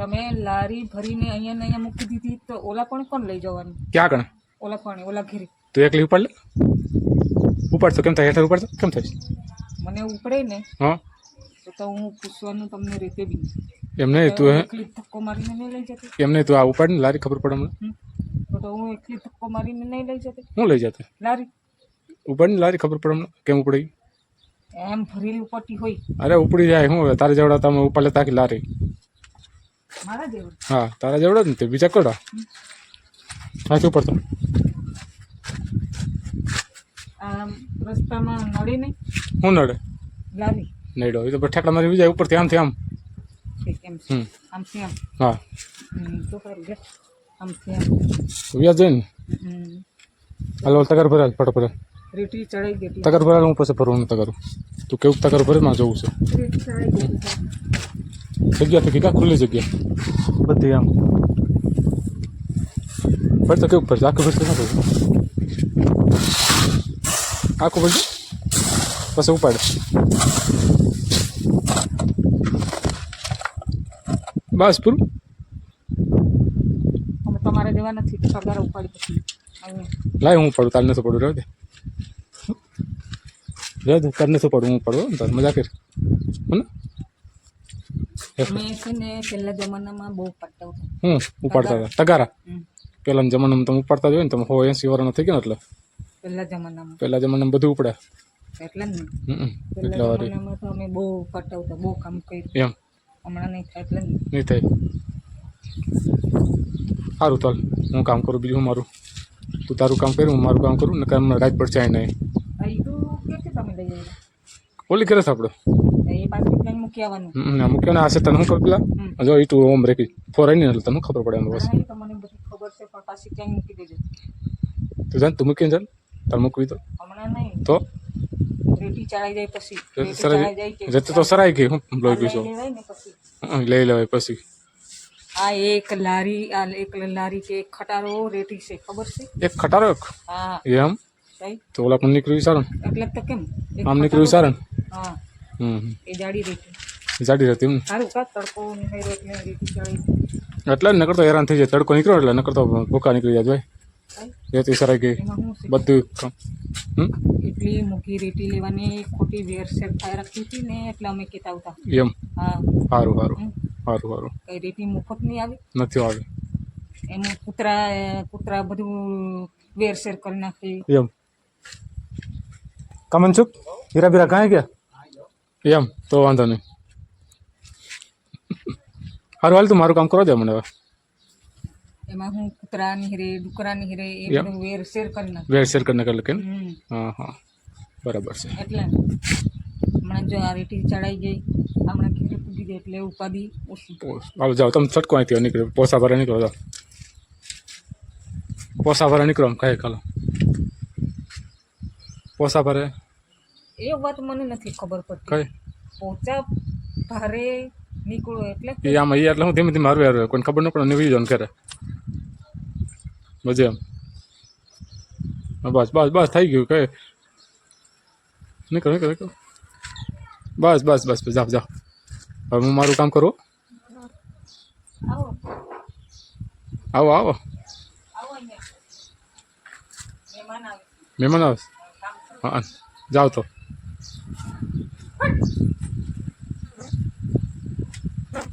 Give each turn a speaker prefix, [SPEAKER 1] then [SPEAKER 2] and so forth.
[SPEAKER 1] તમે લારી ભરીને અહીંયા ને અહીંયા મૂકી દીધી તો ઓલા પણ કોણ લઈ જવાનું?
[SPEAKER 2] ક્યાં કણે
[SPEAKER 1] ઓલા પણ ઓલા ઘેરી.
[SPEAKER 2] તું એકલી ઉપાડ લે. ઉપાડતો કેમ થાય? હેઠળ ઉપાડતો કેમ થાય
[SPEAKER 1] મને ઉપડે ને
[SPEAKER 2] હા.
[SPEAKER 1] તો તો હું પૂછવાનું તમને રીતે બી.
[SPEAKER 2] એમને તું
[SPEAKER 1] ધક્કો મારીને નહીં લઈ જતી?
[SPEAKER 2] એમને તું આ ઉપાડ ને લારી ખબર પડે
[SPEAKER 1] મને તો હું એકલી ધક્કો મારીને નહીં લઈ જતી?
[SPEAKER 2] હું લઈ જતી?
[SPEAKER 1] લારી.
[SPEAKER 2] ઉપાડ ને લારી ખબર પડે કેમ ઉપડી?
[SPEAKER 1] એમ ભરેલી ઉપડતી હોય.
[SPEAKER 2] અરે ઉપડી જાય હું હવે? તારે જેવડા તમે ઉપાડ લેતા કે લારી. હા તારા જેવડો જ ને તે. બીજા કોડા? સાચું પડતો
[SPEAKER 1] તો રસ્તામાં નડે નહીં?
[SPEAKER 2] હું નડે?
[SPEAKER 1] લારી
[SPEAKER 2] નડ્યો. એ તો ઠેકડા મારી બીજા ઉપરથી આમથી આમ.
[SPEAKER 1] આમથી
[SPEAKER 2] હા.
[SPEAKER 1] તો સારું લે આમથી આમ.
[SPEAKER 2] વ્યાજ જાય ને?
[SPEAKER 1] હમ.
[SPEAKER 2] હાલો તગાર ભરાલ ફટોફટ
[SPEAKER 1] રેટી ચડાઈ ગઈ
[SPEAKER 2] તગાર ભરાલ હું પછી ભરવાનું તગર. તું કેવું તગર ભરે માં જવું છે. જગ્યા તો કીધા ખુલ્લી જગ્યા બધી આમ ભરતો કેવું ભરશે આખું ભરશે ના ભરશે આખું ભરશે પછી ઉપાડે બસ પૂરું
[SPEAKER 1] અમે તમારે દેવા નથી પગાર ઉપાડી પછી અહીંયા
[SPEAKER 2] લાય હું પડું તાર નથી પડું રહેવા દે રહેવા દે તાર નથી પડું હું પડું તાર મજા કર હે ને
[SPEAKER 1] અમે છે ને પહેલા જમાનામાં બહુ પડતા હતા
[SPEAKER 2] હું ઉપાડતા હતા તગારા
[SPEAKER 1] હમ.
[SPEAKER 2] પહેલાના જમાનામાં તમે ઉપાડતા જ હોય ને તમે હો એંસી વર્ષનો થઈ ગયા ને એટલે
[SPEAKER 1] પહેલા જમાનામાં
[SPEAKER 2] પહેલા જમાનામાં બધું ઉપડે
[SPEAKER 1] એટલે જ ને
[SPEAKER 2] હમ
[SPEAKER 1] પહેલા
[SPEAKER 2] એટલે વારી
[SPEAKER 1] જમાનામાં તો અમે બહુ પડતા હતા બહુ કામ કર્યું
[SPEAKER 2] એમ
[SPEAKER 1] હમણાં નહીં થાય એટલે જ ને
[SPEAKER 2] નહીં થાય સારું ચાલ હું કામ કરું બીજું હું મારું તું તારું કામ કર્યું હું મારું કામ કરું ને કામ રાત પર ચાય નહીં ઓલી કરે છે આપણે મૂક્યો ને આ તને શું ખબર પેલા. જો એ તું ઓમ રેખી. ફોરાઈ નહીં એટલે તને ખબર પડે એમ બસ.
[SPEAKER 1] તો છે
[SPEAKER 2] જાણ તું મૂકીને ચાલ તાર મૂકવી તો. તો?
[SPEAKER 1] રેટી ચડાઈ જાય પછી. રેટી
[SPEAKER 2] સરાઈ
[SPEAKER 1] જાય કે
[SPEAKER 2] તો સરાઈ ગઈ હું
[SPEAKER 1] લઈ લેવાય પછી.
[SPEAKER 2] લઈ લેવાય પછી.
[SPEAKER 1] આ એક લારી આ એક લારી કે એક ખટારો રેટી છે ખબર છે?
[SPEAKER 2] એક ખટારો એક?
[SPEAKER 1] હા.
[SPEAKER 2] એમ? તો ઓલા પણ નીકળ્યું સારું?
[SPEAKER 1] જ તો કેમ?
[SPEAKER 2] આમ નીકળ્યું સારું?
[SPEAKER 1] હા.
[SPEAKER 2] હમ.
[SPEAKER 1] એ જાડી રેટી
[SPEAKER 2] જાડી રહેતી એમ
[SPEAKER 1] સારું કા? તડકો નિહાળ્યો એટલે રેટી ચડાઈ
[SPEAKER 2] એટલે જ નકરતો હેરાન થઈ જાય. તડકો નીકળ્યો એટલે નકરતો ભૂકા નીકળી જાય ભાઈ રેતી સરાઈ ગઈ. બધું હમ?
[SPEAKER 1] એટલી મૂકી રેતી લેવાની ખોટી વેરસેર થાય રાખી હતી ને એટલે અમે કહેતા હતા
[SPEAKER 2] એમ?
[SPEAKER 1] હા.
[SPEAKER 2] સારું સારું. સારું સારું
[SPEAKER 1] કઈ રેતી મફત નહીં આવી?
[SPEAKER 2] નથી આવે.
[SPEAKER 1] એનું કૂતરા કૂતરા બધું વેરસેર કરી નાખી.
[SPEAKER 2] એમ. કમન છુક હીરા બીરા કાંઈ ગયા એમ તો વાંધો નહીં સારું હાલ તું મારું કામ કરવા દે મને હવે
[SPEAKER 1] એમાં હું કૂતરા નીહરે ડુકરા નીહરે એ
[SPEAKER 2] યપ.
[SPEAKER 1] બધું વેરસેર કરી નાખે
[SPEAKER 2] વેર શેર કરીને કરે કે ને?
[SPEAKER 1] હમ
[SPEAKER 2] હા હા બરાબર છે
[SPEAKER 1] એટલે હમણાં જો આ રેટી ચડાઈ ગઈ હમણાં ઘેરે પૂગી ગઈ એટલે ઉપાધિ ઓછી
[SPEAKER 2] હાલો જાઓ તમે છટકો અહીંથી નીકળો પોસા ભરે નીકળો જાઓ પોસા ભરે નીકળો આમ કાંઈ ખાલો પોસા ભરે
[SPEAKER 1] એ વાત મને નથી ખબર પડતી
[SPEAKER 2] કઈ
[SPEAKER 1] પોચા ભારે નીકળો એટલે
[SPEAKER 2] એ આમાં એ એટલે હું ધીમે ધીમે હારવે હારવે કોઈને ખબર ન પડે નીકળી જાવ ને ઘરે મજે એમ હા, બસ બસ બસ થઈ ગયું કઈ નીકળો નીકળો નીકળો બસ બસ બસ બસ જાઓ જાઓ હવે હું મારું કામ કરું
[SPEAKER 1] આવો
[SPEAKER 2] આવો આવો
[SPEAKER 1] આવો અહીંયા મહેમાન આવે
[SPEAKER 2] હા જાઓ તો.